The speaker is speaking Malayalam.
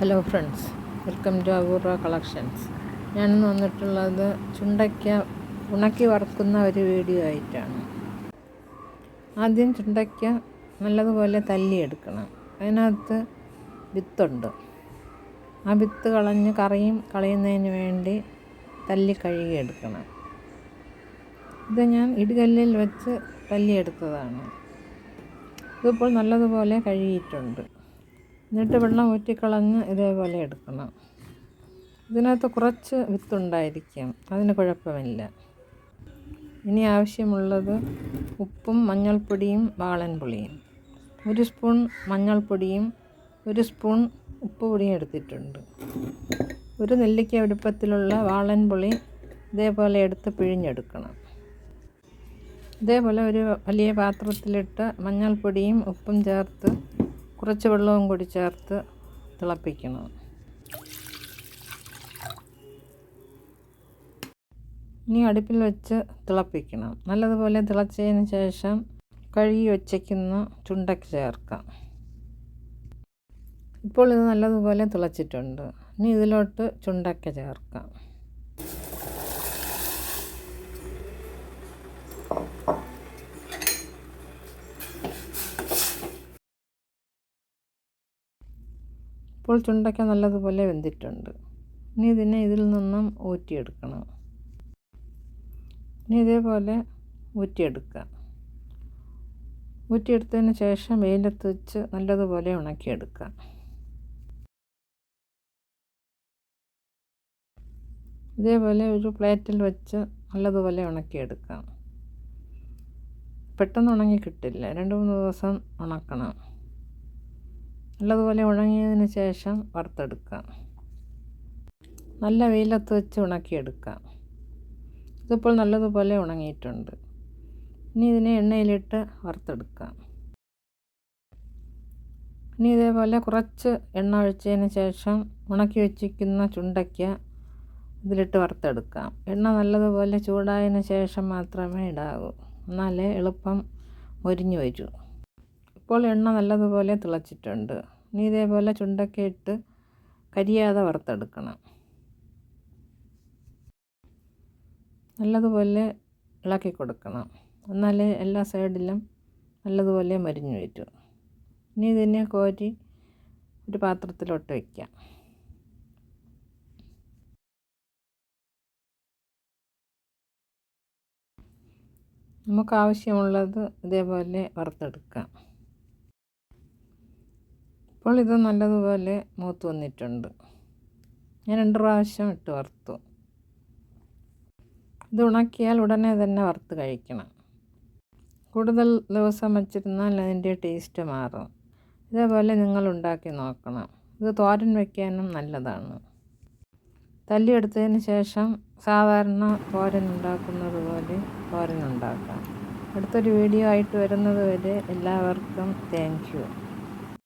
Hello friends welcome to Apoorva collections ഞാനിന്ന് വന്നിട്ടുള്ളത് ചുണ്ടയ്ക്ക ഉണക്കി വറുക്കുന്ന ഒരു വീഡിയോ ആയിട്ടാണ്. ആദ്യം ചുണ്ടയ്ക്ക നല്ലതുപോലെ തല്ലിയെടുക്കണം. അതിനകത്ത് വിത്തുണ്ട്. ആ വിത്ത് കളഞ്ഞ് കറിയും കളയുന്നതിന് വേണ്ടി തല്ലി കഴുകിയെടുക്കണം. ഇത് ഞാൻ ഇടുകല്ലിൽ വെച്ച് തല്ലിയെടുത്തതാണ്. ഇതിപ്പോൾ നല്ലതുപോലെ കഴുകിയിട്ടുണ്ട്. എന്നിട്ട് വെള്ളം ഊറ്റിക്കളഞ്ഞ് ഇതേപോലെ എടുക്കണം. ഇതിനകത്ത് കുറച്ച് വിത്തുണ്ടായിരിക്കും. അതിന് കുഴപ്പമില്ല. ഇനി ആവശ്യമുള്ളത് ഉപ്പും മഞ്ഞൾപ്പൊടിയും വാളൻപുളിയും ഒരു സ്പൂൺ മഞ്ഞൾപ്പൊടിയും ഒരു സ്പൂൺ ഉപ്പ് പൊടിയും എടുത്തിട്ടുണ്ട്. ഒരു നെല്ലിക്ക വലുപ്പത്തിലുള്ള വാളൻപുളി ഇതേപോലെ എടുത്ത് പിഴിഞ്ഞെടുക്കണം. ഇതേപോലെ ഒരു വലിയ പാത്രത്തിലിട്ട് മഞ്ഞൾപ്പൊടിയും ഉപ്പും ചേർത്ത് കുറച്ച് വെള്ളവും കൂടി ചേർത്ത് തിളപ്പിക്കണം. ഇനി അടുപ്പിൽ വെച്ച് തിളപ്പിക്കണം. നല്ലതുപോലെ തിളച്ചതിന് ശേഷം കഴുകി വച്ചേക്കുന്ന ചുണ്ടക്ക് ചേർക്കാം. ഇപ്പോൾ ഇത് നല്ലതുപോലെ തിളച്ചിട്ടുണ്ട്. ഇനി ഇതിലോട്ട് ചുണ്ടക്ക ചേർക്കാം. ഇപ്പോൾ ചുണ്ടയ്ക്ക നല്ലതുപോലെ വെന്തിട്ടുണ്ട്. ഇനി ഇതിനെ ഇതിൽ നിന്നും ഊറ്റിയെടുക്കണം. ഇനി ഇതേപോലെ ഊറ്റിയെടുക്കുക. ഊറ്റിയെടുത്തതിന് ശേഷം വെയിലത്ത് വെച്ച് നല്ലതുപോലെ ഉണക്കിയെടുക്കുക. ഇതേപോലെ ഒരു പ്ലേറ്റിൽ വെച്ച് നല്ലതുപോലെ ഉണക്കിയെടുക്കാം പെട്ടെന്ന് ഉണങ്ങി കിട്ടില്ല. രണ്ട് മൂന്ന് ദിവസം ഉണക്കണം. നല്ലതുപോലെ ഉണങ്ങിയതിന് ശേഷം വറുത്തെടുക്കാം നല്ല വെയിലത്ത് വെച്ച് ഉണക്കിയെടുക്കാം ഇതിപ്പോൾ നല്ലതുപോലെ ഉണങ്ങിയിട്ടുണ്ട്. ഇനി ഇതിനെ എണ്ണയിലിട്ട് വറുത്തെടുക്കാം ഇനി ഇതേപോലെ കുറച്ച് എണ്ണ ഒഴിച്ചതിന് ശേഷം ഉണക്കി വെച്ചിരിക്കുന്ന ചുണ്ടയ്ക്ക ഇതിലിട്ട് വറുത്തെടുക്കാം എണ്ണ നല്ലതുപോലെ ചൂടായതിന് ശേഷം മാത്രമേ ഇടാവൂ. എന്നാലേ എളുപ്പം മൊരിഞ്ഞു വരൂ. ഇപ്പോൾ എണ്ണ നല്ലതുപോലെ തിളച്ചിട്ടുണ്ട്. ഇനി ഇതേപോലെ ചുണ്ടൊക്കെ ഇട്ട് കരിയാതെ വറുത്തെടുക്കണം. നല്ലതുപോലെ ഇളക്കി കൊടുക്കണം. എന്നാലേ എല്ലാ സൈഡിലും നല്ലതുപോലെ മരിഞ്ഞു വരും. ഇനി ഇതിനെ കോരി ഒരു പാത്രത്തിലോട്ട് വയ്ക്കാം നമുക്ക് ആവശ്യമുള്ളത് ഇതേപോലെ വറുത്തെടുക്കാം. ഇപ്പോൾ ഇത് നല്ലതുപോലെ മൂത്ത് വന്നിട്ടുണ്ട്. ഞാൻ രണ്ട് പ്രാവശ്യം ഇട്ട് വറുത്തു. ഇത് ഉണക്കിയാൽ ഉടനെ തന്നെ വറുത്ത് കഴിക്കണം. കൂടുതൽ ദിവസം വച്ചിരുന്നാൽ അതിന്റെ ടേസ്റ്റ് മാറും. ഇതേപോലെ നിങ്ങൾ ഉണ്ടാക്കി നോക്കണം. ഇത് തോരൻ വയ്ക്കാനും നല്ലതാണ്. തല്ലിയെടുത്തതിന് ശേഷം സാധാരണ തോരൻ ഉണ്ടാക്കുന്നത് പോലെ തോരൻ ഉണ്ടാക്കാം. അടുത്തൊരു വീഡിയോ ആയിട്ട് വരുന്നത് വരെ എല്ലാവർക്കും താങ്ക് യു